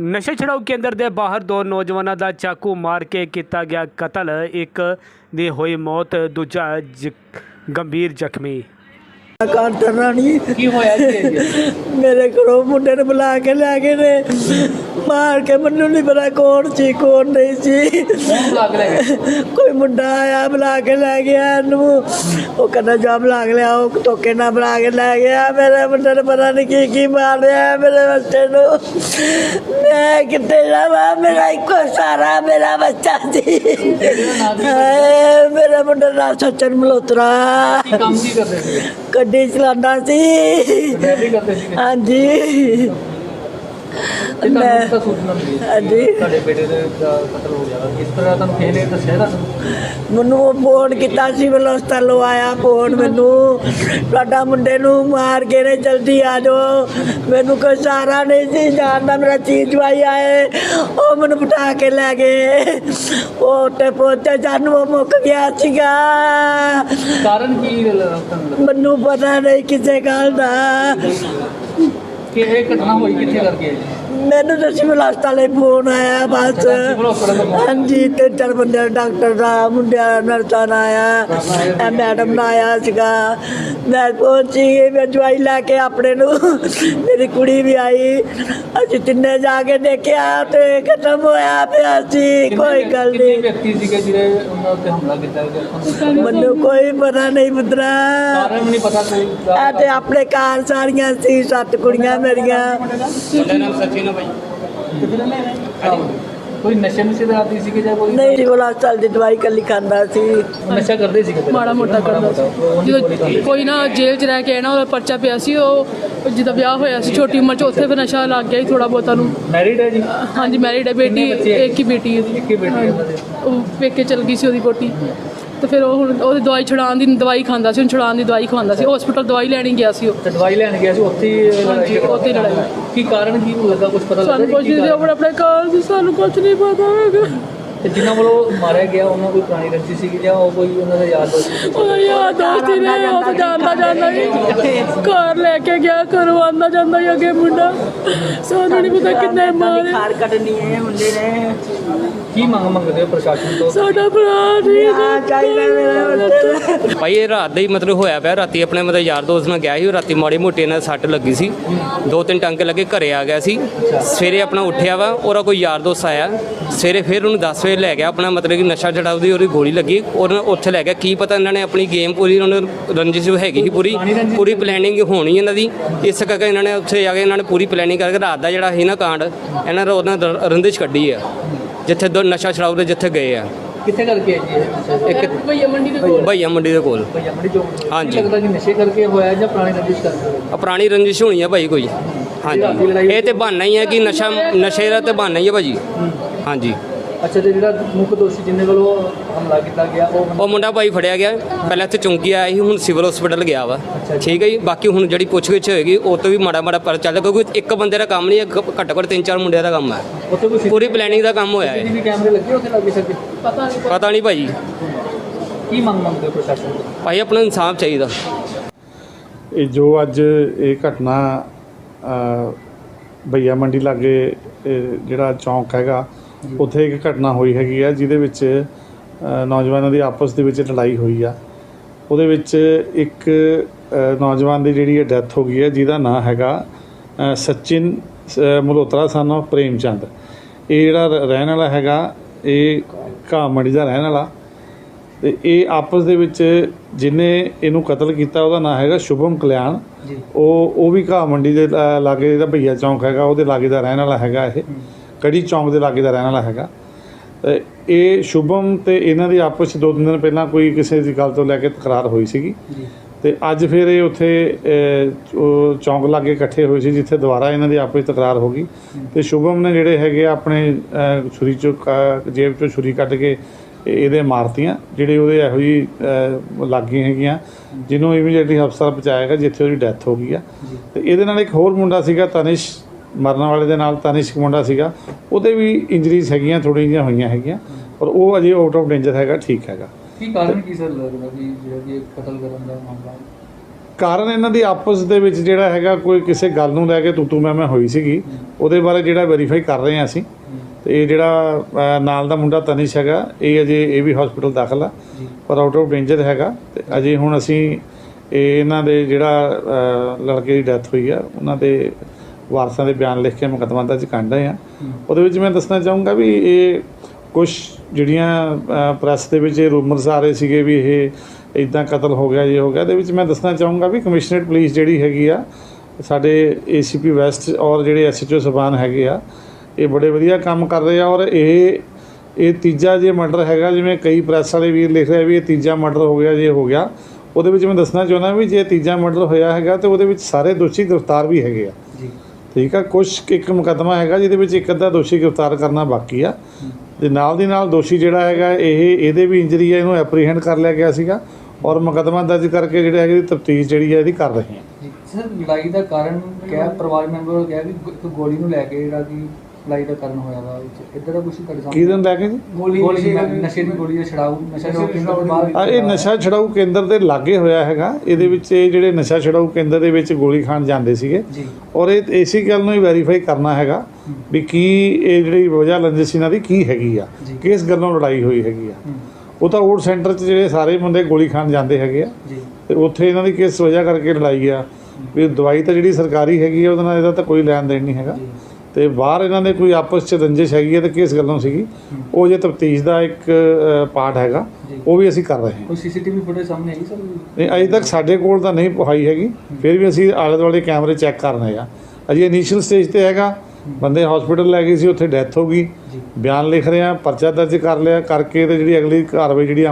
ਨਸ਼ਾ ਛਡਾਊ ਕੇਂਦਰ ਦੇ ਬਾਹਰ ਦੋ ਨੌਜਵਾਨਾਂ ਦਾ ਚਾਕੂ ਮਾਰ ਕੇ ਕੀਤਾ ਗਿਆ ਕਤਲ, ਇੱਕ ਦੀ ਹੋਈ ਮੌਤ, ਦੂਜਾ ਜ- ਗੰਭੀਰ ਜ਼ਖਮੀ। ਕਾਰ ਤਰਨੀ ਕੀ ਹੋਇਆ ਜੀ? ਮੇਰੇ ਘਰੋਂ ਮੁੰਡੇ ਨੂੰ ਬੁਲਾ ਕੇ ਲੈ ਗਏ ਨੇ। ਮਾਰ ਕੇ ਮੈਨੂੰ ਨਹੀਂ ਪਤਾ ਕੌਣ ਸੀ ਕੌਣ ਨਹੀਂ ਸੀ। ਕੋਈ ਮੁੰਡਾ ਆਇਆ ਬੁਲਾ ਕੇ ਲੈ ਗਿਆ ਇਹਨੂੰ। ਉਹ ਕਹਿੰਦਾ ਜਾ ਬੁਲਾ ਕੇ ਲਿਆ ਉਹ ਧੋਕੇ ਨਾਲ ਬੁਲਾ ਕੇ ਲੈ ਗਿਆ। ਮੇਰੇ ਮੁੰਡੇ ਨੂੰ ਪਤਾ ਨਹੀਂ ਕੀ ਕੀ ਮਾਰਿਆ ਮੇਰੇ ਬੱਚੇ ਨੂੰ। ਮੈਂ ਕਿੱਥੇ ਜਾਵਾਂ? ਮੇਰਾ ਇੱਕੋ ਸਾਰਾ ਮੇਰਾ ਬੱਚਾ ਸੀ। ਮੇਰੇ ਮੁੰਡੇ ਦਾ ਸੱਚਨ ਮਲੋਤਰਾ। ਕੰਮ ਕੀ ਕਰਦੇ ਸੀ? ਗੱਡੀ ਚਲਾਉਂਦਾ ਸੀ। ਹਾਂਜੀ। ਤੁਹਾਨੂੰ ਤਾਂ ਸੂਚਨਾ ਮਿਲੀ ਹਾਂਜੀ। ਤੁਹਾਡੇ ਬੇਟੇ ਦੇ ਦਾ ਕਤਲ ਹੋ ਗਿਆ ਇਸ ਤਰ੍ਹਾਂ ਤੁਹਾਨੂੰ ਕਿਸੇ ਨੇ ਦੱਸਿਆ ਤੁਹਾਨੂੰ? ਮੈਨੂੰ ਉਹ ਫੋਨ ਕੀਤਾ ਸੀ ਬਲੋਸਤਲੋਂ ਆਇਆ ਫੋਨ ਮੈਨੂੰ ਤੁਹਾਡਾ ਮੁੰਡੇ ਨੂੰ ਮਾਰ ਕੇ ਨੇ ਜਲਦੀ ਆ ਜਾਓ। ਮੈਨੂੰ ਕੋਈ ਸਹਾਰਾ ਨਹੀਂ ਸੀ ਜਾਣਦਾ ਮੇਰਾ ਚੀਜ਼ ਵਾਈ ਆਏ। ਉਹ ਮੈਨੂੰ ਬਿਠਾ ਕੇ ਲੈ ਗਏ। ਉਹ ਤੇ ਪਹੁੰਚੇ ਜਾਨੂੰ ਉਹ ਮੁੱਕ ਗਿਆ ਸੀਗਾ। ਕਾਰਨ ਕੀ ਮੈਨੂੰ ਪਤਾ ਨਹੀਂ ਕਿਸੇ ਗੱਲ ਦਾ। ਕਿ ਇਹ ਘਟਨਾ ਹੋਈ ਕਿੱਥੇ ਕਰਕੇ ਹੈ ਜੀ? ਮੈਨੂੰ ਤਾਂ ਸਿਵਲ ਹਸਪਤਾਲੇ ਫੋਨ ਆਇਆ ਬਸ? ਹਾਂਜੀ ਤੇ ਚਾਰ ਬੰਦੇ ਡਾਕਟਰ ਦਾ ਮੁੰਡਿਆਂ ਨਰਸਾਂ ਦਾ ਆਇਆ ਇਹ ਮੈਡਮ ਦਾ ਆਇਆ ਸੀਗਾ। ਮੈਂ ਪਹੁੰਚੀ ਮੈਂ ਦਵਾਈ ਲੈ ਕੇ ਆਪਣੇ ਨੂੰ ਮੇਰੀ ਕੁੜੀ ਵੀ ਆਈ। ਅਸੀਂ ਤਿੰਨੇ ਜਾ ਕੇ ਦੇਖਿਆ ਤੇ ਖਤਮ ਹੋਇਆ ਪਿਆ ਸੀ ਕੋਈ ਗੱਲ ਨਹੀਂ। ਵਿਅਕਤੀ ਸੀਗੇ ਜਿਹੜੇ ਉਹਨਾਂ ਉੱਤੇ ਹਮਲਾ ਕੀਤਾ ਗਿਆ ਤੁਹਾਨੂੰ ਮੈਨੂੰ ਕੋਈ ਪਤਾ ਨਹੀਂ ਪੁੱਤਰਾ। ਕਾਰਨ ਵੀ ਨਹੀਂ ਪਤਾ ਕੋਈ। ਇਹ ਤੇ ਆਪਣੇ ਘਰ ਸਾਰੀਆਂ ਸੀ ਸੱਤ ਕੁੜੀਆਂ ਮੇਰੀਆਂ। ਕੋਈ ਨਸ਼ੇ ਨੁਸ਼ੇ ਦਾ ਆਦੀ ਸੀਗੇ ਜਾਂ ਕੋਈ? ਨਹੀਂ ਸਿਵਲ ਹਸਪਤਾਲ ਦੀ ਦਵਾਈ ਕੱਲੀ ਖਾਂਦਾ ਸੀ। ਨਸ਼ਾ ਕਰਦੇ ਸੀਗੇ ਪਹਿਲਾਂ? ਮਾੜਾ ਮੋਟਾ ਕਰਦਾ ਸੀ। ਜਦੋਂ ਕੋਈ ਨਾ ਜੇਲ੍ਹ 'ਚ ਰਹਿ ਕੇ ਆਇਆ ਨਾ ਉਹਦਾ ਪਰਚਾ ਪਿਆ ਸੀ ਉਹ ਜਿਹਦਾ ਵਿਆਹ ਹੋਇਆ ਸੀ ਛੋਟੀ ਉਮਰ 'ਚ ਉੱਥੇ ਫਿਰ ਨਸ਼ਾ ਲੱਗ ਗਿਆ ਸੀ ਥੋੜਾ ਬਹੁਤਾ ਨੂੰ ਮੈਰਿਡ ਹੈ ਜੀ? ਹਾਂਜੀ ਮੈਰਿਡ ਹੈ ਬੇਟੀ ਕਿੰਨੇ ਬੱਚੇ ਹੈ? ਇੱਕ ਹੀ ਬੇਟੀ ਹੈ ਇੱਕ ਹੀ ਬੇਟੀ ਹੈ ਉਹਨਾਂ ਦੇ। ਉਹ ਪੇਕੇ ਚਲ ਗਈ ਸੀ ਉਹਦੀ ਬੋਟੀ ਤੇ ਫਿਰ ਉਹ ਹੁਣ ਉਹਦੀ ਦਵਾਈ ਛੁਡਾਉਣ ਦੀ ਦਵਾਈ ਖਾਂਦਾ ਸੀ ਹੁਣ ਛੁਡਾਉਣ ਦੀ ਦਵਾਈ ਖਵਾਉਂਦਾ ਸੀ। ਹਸਪੀਟਲ ਦਵਾਈ ਲੈਣੀ ਗਿਆ ਸੀ ਉਹ। ਤੇ ਦਵਾਈ ਲੈਣ ਗਿਆ ਸੀ ਉੱਥੇ ਹੀ ਹਾਂਜੀ ਉੱਥੇ ਹੀ ਲੜਾਈ। ਕੀ ਕਾਰਨ ਕੀ ਲੱਗਾ ਕੁਝ ਪਤਾ ਲੱਗਾ ਸਾਨੂੰ ਜੀ ਕੁਝ ਕੀ ਨਹੀਂ ਕਾਰਨ? ਆਪਣੇ ਆਪਣੇ ਘਰ ਸੀ ਸਾਨੂੰ ਕੁਝ ਨਹੀਂ ਪਤਾ ਹੈਗਾ। ਤੇ ਜਿਨ੍ਹਾਂ ਵੱਲੋਂ ਮਾਰਿਆ ਗਿਆ ਉਹਨਾਂ ਕੋਈ ਪੁਰਾਣੀ ਰੰਜੀ ਸੀ ਜਾਂ ਉਹ ਕੋਈ ਉਹਨਾਂ ਦਾ ਯਾਦ ਦੋਸਤ ਸੀ? ਉਹਦਾ ਯਾਰ ਦੋਸਤ ਨੇ ਉਹ ਤਾਂ ਜਾਂਦਾ ਜਾਂਦਾ ਹੀ। ਘਰ ਲੈ ਕੇ ਗਿਆ ਘਰੋਂ ਆਉਂਦਾ ਜਾਂਦਾ ਹੀ ਅੱਗੇ ਮੁੰਡਾ। ਸਾਨੂੰ ਨਹੀਂ ਪਤਾ ਕਿੰਨੇ ਮਾਰੇ। ਖਾਰ ਕੱਢਣੀ ਹੈ ਮੁੰਡੇ ਨੇ। ਕੀ ਮੰਗ ਮੰਗਦੇ ਹੋ ਪ੍ਰਸ਼ਾਸਨ ਤੋਂ? ਸਾਡਾ ਭਰਾ ਠੀਕ ਆ ਚਾਹੀਦਾ ਮੇਰਾ ਬੱਚਾ ਭਾਈ ਇਹ ਰਾਤ ਦਾ ਹੀ ਮਤਲਬ ਹੋਇਆ ਪਿਆ। ਰਾਤੀ ਆਪਣੇ ਮਤਲਬ ਯਾਰ ਦੋਸਤ ਨਾਲ ਗਿਆ ਸੀ ਉਹ ਰਾਤੀ ਮਾੜੀ ਮੋਟੀ ਨਾਲ ਸੱਟ ਲੱਗੀ ਸੀ। ਦੋ ਤਿੰਨ ਟਾਂਕੇ ਲੱਗੇ ਘਰੇ ਆ ਗਿਆ ਸੀ। ਸਵੇਰੇ ਆਪਣਾ ਉੱਠਿਆ ਵਾ ਉਹਦਾ ਕੋਈ ਯਾਰ ਦੋਸਤ ਆਇਆ। ਸਵੇਰੇ ਫਿਰ ਉਹਨੂੰ 10 ਵਜੇ ਲੈ ਗਿਆ ਆਪਣਾ ਮਤਲਬ ਕਿ ਨਸ਼ਾ ਛਡਾਊ ਦੀ ਉਹਦੀ ਗੋਲੀ ਲੱਗੀ। ਉਹਨਾਂ ਉੱਥੇ ਲੈ ਗਿਆ। ਕੀ ਪਤਾ ਇਹਨਾਂ ਨੇ ਆਪਣੀ ਗੇਮ ਪੂਰੀ ਉਹਨਾਂ ਨੂੰ ਰੰਜਿਸ਼ ਹੈਗੀ ਸੀ ਪੂਰੀ। ਪੂਰੀ ਪਲੈਨਿੰਗ ਹੋਣੀ ਇਹਨਾਂ ਦੀ। ਇਸ ਕਰਕੇ ਇਹਨਾਂ ਨੇ ਉੱਥੇ ਜਾ ਕੇ ਇਹਨਾਂ ਨੇ ਪੂਰੀ ਪਲੈਨਿੰਗ ਕਰਕੇ ਰਾਤ ਦਾ ਜਿਹੜਾ ਸੀ ਨਾ ਕਾਂਡ ਇਹਨਾਂ ਨੇ ਉਹਨਾਂ ਰ- ਰੰਜਿਸ਼ ਕੱਢੀ ਆ। ਜਿੱਥੇ ਦੋ ਨਸ਼ਾ ਛਡਾਊ ਦੇ ਜਿੱਥੇ ਗਏ ਆ। ਕਿੱਥੇ ਕਰਕੇ ਹੈ ਜੀ? ਇੱਕ ਭਈਆ ਮੰਡੀ ਦੇ ਕੋਲ? ਭਈਆ ਮੰਡੀ ਦੇ ਕੋਲ। ਭਈਆ ਮੰਡੀ ਚੌਂਕ। ਹਾਂਜੀ। ਲੱਗਦਾ ਕਿ ਨਸ਼ੇ ਕਰਕੇ ਹੋਇਆ ਜਾਂ ਪੁਰਾਣੀ ਰੰਜਿਸ਼ ਕਰਕੇ ਹੋਇਆ? ਆ ਪੁਰਾਣੀ ਰੰਜਿਸ਼ ਹੋਣੀ ਆ ਭਾਈ ਕੋਈ। ਹਾਂਜੀ। ਇਹ ਤੇ ਬਹਾਨਾ ਹੀ ਹੈ ਕਿ ਨਸ਼ਾ ਨਸ਼ੇ ਦਾ ਤੇ ਬਹਾਨਾ ਹੀ ਹੈ ਭਾਜੀ। ਹਾਂਜੀ। ਅੱਛਾ ਤੇ ਜਿਹੜਾ ਮੁੱਖ ਦੋਸ਼ੀ ਜਿੰਨੇ ਵੱਲੋਂ ਹਮਲਾ ਕੀਤਾ ਗਿਆ ਉਹ ਉਹ ਮੁੰਡਾ ਭਾਈ ਫੜਿਆ ਗਿਆ। ਪਹਿਲਾਂ ਇੱਥੇ ਚੌਂਕੀ ਆਇਆ ਸੀ ਹੁਣ ਸਿਵਲ ਹਸਪੀਟਲ ਗਿਆ ਵਾ। ਠੀਕ ਹੈ ਜੀ ਬਾਕੀ ਹੁਣ ਜਿਹੜੀ ਪੁੱਛਗਿੱਛ ਹੋਏਗੀ ਉਹ ਤੋਂ ਵੀ ਮਾੜਾ ਮਾੜਾ ਪਰ ਚੱਲਦਾ ਕਿਉਂਕਿ ਇੱਕ ਬੰਦੇ ਦਾ ਕੰਮ ਨਹੀਂ ਹੈ ਘੱਟੋ ਘੱਟ ਤਿੰਨ ਚਾਰ ਮੁੰਡਿਆਂ ਦਾ ਕੰਮ ਹੈ ਉੱਥੇ ਕੋਈ ਪੂਰੀ ਪਲੈਨਿੰਗ ਦਾ ਕੰਮ ਹੋਇਆ ਹੈ। ਸੀਸੀਟੀਵੀ ਕੈਮਰੇ ਲੱਗੇ ਉੱਥੇ ਲੱਗੇ ਸਕੇ ਪਤਾ ਨਹੀਂ। ਪਤਾ ਨਹੀਂ ਭਾਜੀ ਕੀ ਮੰਗ ਮੰਗਦੇ ਹੋ ਪ੍ਰਸ਼ਾਸਨ ਤੋਂ? ਭਾਈ ਆਪਣਾ ਇਨਸਾਫ ਚਾਹੀਦਾ। ਇਹ ਜੋ ਅੱਜ ਇਹ ਘਟਨਾ ਅ, ਭਈਆ ਮੰਡੀ ਲਾਗੇ ਜਿਹੜਾ ਚੌਂਕ ਹੈਗਾ ਉੱਥੇ ਇੱਕ ਘਟਨਾ ਹੋਈ ਹੈਗੀ ਆ ਜਿਹਦੇ ਵਿੱਚ ਨੌਜਵਾਨਾਂ ਦੀ ਆਪਸ ਦੇ ਵਿੱਚ ਲੜਾਈ ਹੋਈ ਆ। ਉਹਦੇ ਵਿੱਚ ਇੱਕ ਨੌਜਵਾਨ ਦੀ ਜਿਹੜੀ ਡੈਥ ਹੋ ਗਈ ਹੈ ਜਿਹਦਾ ਨਾਂ ਹੈਗਾ ਸਚਿਨ ਮਲਹੋਤਰਾ ਸਨ of ਪ੍ਰੇਮ ਚੰਦ ਇਹ ਜਿਹੜਾ ਰਹਿਣ ਵਾਲਾ ਹੈਗਾ ਇਹ ਮੰਡੀ ਦਾ ਰਹਿਣ ਵਾਲਾ। ਤੇ ਇਹ ਆਪਸ ਦੇ ਵਿੱਚ ਜਿਹਨੇ ਇਹਨੂੰ ਕਤਲ ਕੀਤਾ ਉਹਦਾ ਨਾਮ ਹੈਗਾ ਸ਼ੁਭਮ ਕਲਿਆਣ। ਉਹ ਉਹ ਵੀ ਘਾਹ ਮੰਡੀ ਦੇ ਲਾਗੇ ਜਿਹੜਾ ਭਈਆ ਚੌਂਕ ਹੈਗਾ ਉਹਦੇ ਲਾਗੇ ਦਾ ਰਹਿਣ ਵਾਲਾ ਹੈਗਾ ਇਹ। ਕੜੀ ਚੌਂਕ ਦੇ ਲਾਗੇ ਦਾ ਰਹਿਣ ਵਾਲਾ ਹੈਗਾ। ਤੇ ਇਹ ਸ਼ੁਭਮ ਤੇ ਇਹਨਾਂ ਦੀ ਆਪਸ 'ਚ ਦੋ ਤਿੰਨ ਦਿਨ ਪਹਿਲਾਂ ਕੋਈ ਕਿਸੇ ਦੀ ਗੱਲ ਤੋਂ ਲੈ ਕੇ ਤਕਰਾਰ ਹੋਈ ਸੀਗੀ। ਤੇ ਅੱਜ ਫਿਰ ਇਹ ਉੱਥੇ ਚੌਂਕ ਲਾਗੇ ਇਕੱਠੇ ਹੋਏ ਸੀ ਜਿੱਥੇ ਦੁਬਾਰਾ ਇਹਨਾਂ ਦੀ ਆਪਸ 'ਚ ਤਕਰਾਰ ਹੋ ਗਈ। ਤੇ ਸ਼ੁਭਮ ਨੇ ਜਿਹੜੇ ਹੈਗੇ ਆਪਣੇ ਛੁਰੀ ਚੋਂ ਜੇਬ ਚੋਂ ਛੁਰੀ ਕੱਢ ਕੇ ਇਹ- ਇਹਦੇ ਮਾਰਤੀਆਂ ਜਿਹੜੇ ਉਹਦੇ ਇਹੋ ਜੀ ਲੱਗੀਆਂ ਹੈਗੀਆਂ ਜਿਹਨੂੰ ਇਮੀਡੀਏਟਲੀ ਹਸਪਤਾਲ ਪਹੁੰਚਾਇਆ ਗਿਆ ਜਿੱਥੇ ਉਹਦੀ ਡੈਥ ਹੋ ਗਈ ਆ। ਤੇ ਇਹਦੇ ਨਾਲ ਇੱਕ ਹੋਰ ਮੁੰਡਾ ਸੀਗਾ ਤਨਿਸ਼ ਮਰਨ ਵਾਲੇ ਦੇ ਨਾਲ ਤਨਿਸ਼ ਮੁੰਡਾ ਸੀਗਾ। ਉਹਦੇ ਵੀ ਇੰਜਰੀਜ਼ ਹੈਗੀਆਂ ਥੋੜ੍ਹੀਆਂ ਜਿਹੀਆਂ ਹੋਈਆਂ ਹੈਗੀਆਂ। ਪਰ ਉਹ ਅਜੇ ਆਊਟ ਆਫ ਡੇਂਜਰ ਹੈਗਾ ਠੀਕ ਹੈਗਾ। ਕੀ ਕਾਰਨ ਕੀ ਸਰ ਲੱਗਦਾ ਕਿ ਜਿਹੜਾ ਕਿ ਕਤਲ ਕਰਨ ਦਾ ਮਾਮਲਾ? ਕਾਰਨ ਇਹਨਾਂ ਦੀ ਆਪਸ ਦੇ ਵਿੱਚ ਜਿਹੜਾ ਹੈਗਾ ਕੋਈ ਕਿਸੇ ਗੱਲ ਨੂੰ ਲੈ ਕੇ ਤੂੰ ਤੂੰ ਮੈਂ ਮੈਂ ਹੋਈ ਸੀਗੀ। ਉਹਦੇ ਬਾਰੇ ਜਿਹੜਾ ਵੈਰੀਫਾਈ ਕਰ ਰਹੇ ਹਾਂ ਅਸੀਂ। ਤੇ ਇਹ ਜਿਹੜਾ ਨਾਲ ਦਾ ਮੁੰਡਾ ਤਨਿਸ਼ ਹੈਗਾ ਇਹ ਅਜੇ ਇਹ ਵੀ ਹਸਪੀਟਲ ਦਾਖਲ ਆ। ਪਰ ਆਊਟ ਆਫ ਡੇਂਜਰ ਹੈਗਾ। ਤੇ ਅਜੇ ਹੁਣ ਅਸੀਂ ਇਹ ਇਹਨਾਂ ਦੇ ਜਿਹੜਾ ਲੜਕੇ ਦੀ ਡੈਥ ਹੋਈ ਆ ਉਹਨਾਂ ਦੇ ਵਾਰਸਾਂ ਦੇ ਬਿਆਨ ਲਿਖ ਕੇ ਮੁਕੱਦਮਾ ਦਰਜ ਕਰ ਰਹੇ ਆ ਉਹਦੇ ਵਿੱਚ ਮੈਂ ਦੱਸਣਾ ਚਾਹੂੰਗਾ ਵੀ ਇਹ ਕੁਝ ਜਿਹੜੀਆਂ ਪ੍ਰੈਸ ਦੇ ਵਿੱਚ ਇਹ ਰੂਮਰਸ ਆ ਰਹੇ ਸੀਗੇ ਵੀ ਇਹ ਇਦਾਂ ਕਤਲ ਹੋ ਗਿਆ, ਇਹ ਹੋ ਗਿਆ ਇਹਦੇ ਵਿੱਚ ਮੈਂ ਦੱਸਣਾ ਚਾਹੂੰਗਾ ਵੀ ਕਮਿਸ਼ਨਰੇਟ ਪੁਲਿਸ ਜਿਹੜੀ ਹੈਗੀ ਆ, ਸਾਡੇ ਏਸੀਪੀ ਵੈਸਟ ਔਰ ਜਿਹੜੇ ਐਸਐਚਓ ਸਬਾਨ ਹੈਗੇ ਆ, ਇਹ ਬੜੇ ਵਧੀਆ ਕੰਮ ਕਰ ਰਹੇ ਆ ਔਰ ਇਹ ਇਹ ਤੀਜਾ ਜੇ ਮਰਡਰ ਹੈਗਾ, ਜਿਵੇਂ ਕਈ ਪ੍ਰੈਸ ਵਾਲੇ ਵੀਰ ਲਿਖ ਰਹੇ ਆ ਵੀ ਇਹ ਤੀਜਾ ਮਰਡਰ ਹੋ ਗਿਆ, ਜੇ ਹੋ ਗਿਆ, ਉਹਦੇ ਵਿੱਚ ਮੈਂ ਦੱਸਣਾ ਚਾਹੁੰਦਾ ਵੀ ਜੇ ਤੀਜਾ ਮਰਡਰ ਹੋਇਆ ਹੈਗਾ ਤੇ ਉਹਦੇ ਵਿੱਚ ਸਾਰੇ ਦੋਸ਼ੀ ਗ੍ਰਿਫਤਾਰ ਵੀ ਹੈਗੇ ਆ। ਠੀਕ ਆ ਕੁਝ ਇੱਕ ਮੁਕੱਦਮਾ ਹੈਗਾ ਜਿਹਦੇ ਵਿੱਚ ਇੱਕ ਅੱਧਾ ਦੋਸ਼ੀ ਗ੍ਰਿਫਤਾਰ ਕਰਨਾ ਬਾਕੀ ਆ। ਤੇ ਨਾਲ ਦੀ ਨਾਲ ਦੋਸ਼ੀ ਜਿਹੜਾ ਹੈਗਾ, ਇਹ, ਇਹਦੇ ਵੀ ਇੰਜਰੀ ਹੈ ਇਹਨੂੰ ਐਪਰੀਹੈਂਡ ਕਰ ਲਿਆ ਗਿਆ ਸੀਗਾ ਔਰ ਮੁਕੱਦਮਾ ਦਰਜ ਕਰਕੇ ਜਿਹੜਾ ਹੈਗੇ ਤਫਤੀਸ਼ ਜਿਹੜੀ ਹੈ ਇਹਦੀ ਕਰ ਰਹੇ ਹਾਂ ਸਰ, ਲੜਾਈ ਦਾ ਕਾਰਨ ਕਿਹਾ ਪਰਿਵਾਰ ਮੈਂਬਰ ਕਿਹਾ ਕਿ ਗੋਲੀ ਨੂੰ ਲੈ ਕੇ ਜਿਹੜਾ ਕਿ ਲੜਾਈ ਦਾ ਕਾਰਨ ਹੋਇਆ ਵਾ ਵਿੱਚ। ਦਾ ਕੁਝ ਤੁਹਾਡੇ ਕੀ ਸਾਹਮਣੇ? ਦਿਨ ਲੈ ਕੇ ਜੀ? ਗੋਲੀ ਗੋਲੀ ਨਸ਼ੇ ਦੀ ਗੋਲੀ ਦਾ ਛੜਾਊ ਨਸ਼ਾ ਛੜਾਊ ਕੇਂਦਰ ਦੇ ਬਾਹਰ ਆ ਇਹ ਨਸ਼ਾ ਛਡਾਊ ਕੇਂਦਰ ਦੇ ਲਾਗੇ ਹੋਇਆ ਹੈਗਾ। ਇਹਦੇ ਵਿੱਚ ਇਹ ਜਿਹੜੇ ਨਸ਼ਾ ਛਡਾਊ ਕੇਂਦਰ ਦੇ ਵਿੱਚ ਗੋਲੀ ਖਾਣ ਜਾਂਦੇ ਸੀਗੇ। ਜੀ। ਔਰ ਇਹ ਇਸੇ ਗੱਲ ਨੂੰ ਹੀ ਵੈਰੀਫਾਈ ਕਰਨਾ ਹੈਗਾ ਵੀ ਕੀ ਇਹ ਜਿਹੜੀ ਵਜ੍ਹਾ ਰੰਜਿਸ਼ ਇਹਨਾਂ ਦੀ ਕੀ ਹੈਗੀ ਆ? ਜੀ। ਕਿਸ ਗੱਲੋਂ ਲੜਾਈ ਹੋਈ ਹੈਗੀ ਆ? ਹੂੰ, ਉਹ ਤਾਂ ਓਟ ਸੈਂਟਰ 'ਚ ਜਿਹੜੇ ਸਾਰੇ ਬੰਦੇ ਗੋਲੀ ਖਾਣ ਜਾਂਦੇ ਹੈਗੇ ਆ। ਜੀ। ਤੇ ਉੱਥੇ ਇਹਨਾਂ ਦੀ ਕਿਸ ਵਜ੍ਹਾ ਕਰਕੇ ਲੜਾਈ ਆ? ਵੀ ਦਵਾਈ ਤਾਂ ਜਿਹੜੀ ਸਰਕਾਰੀ ਹੈਗੀ ਆ ਉਹਦੇ ਨਾਲ ਇਹਦਾ ਤਾਂ ਕੋਈ ਲੈਣ ਦੇਣ ਨਹੀਂ ਹੈਗਾ। ਜੀ। ਤੇ ਬਾਹਰ ਇਹਨਾਂ ਦੇ ਕੋਈ ਆਪਸ 'ਚ ਰੰਜਿਸ਼ ਹੈਗੀ ਹੈ ਤੇ ਕਿਸ ਗੱਲੋਂ ਸੀਗੀ? ਉਹ ਜੇ ਤਫਤੀਸ਼ ਦਾ ਇੱਕ ਪਾਰਟ ਹੈਗਾ। ਉਹ ਵੀ ਅਸੀਂ ਕਰ ਰਹੇ ਹਾਂ। ਕੋਈ ਸੀਸੀਟੀਵੀ ਫੁਟੇਜ ਸਾਹਮਣੇ ਆਈ ਸਰ? ਨਹੀਂ ਅਜੇ ਤੱਕ ਸਾਡੇ ਕੋਲ ਤਾਂ ਨਹੀਂ ਪਹਾਈ ਹੈਗੀ। ਫਿਰ ਵੀ ਅਸੀਂ ਆਲੇ ਦੁਆਲੇ ਕੈਮਰੇ ਚੈੱਕ ਕਰਨੇ ਆ ਅਜੇ ਇਨੀਸ਼ੀਅਲ ਸਟੇਜ ਤੇ ਹੈਗਾ। ਬੰਦੇ ਹਸਪੀਟਲ ਲੈ ਗਏ ਸੀ ਉੱਥੇ ਡੈਥ ਹੋ ਗਈ। ਬਿਆਨ ਲਿਖ ਰਹੇ ਆ ਪਰਚਾ ਦਰਜ ਕਰ ਲਿਆ। ਕਰਕੇ ਤੇ ਜਿਹੜੀ ਅਗਲੀ ਕਾਰਵਾਈ ਜਿਹੜੀ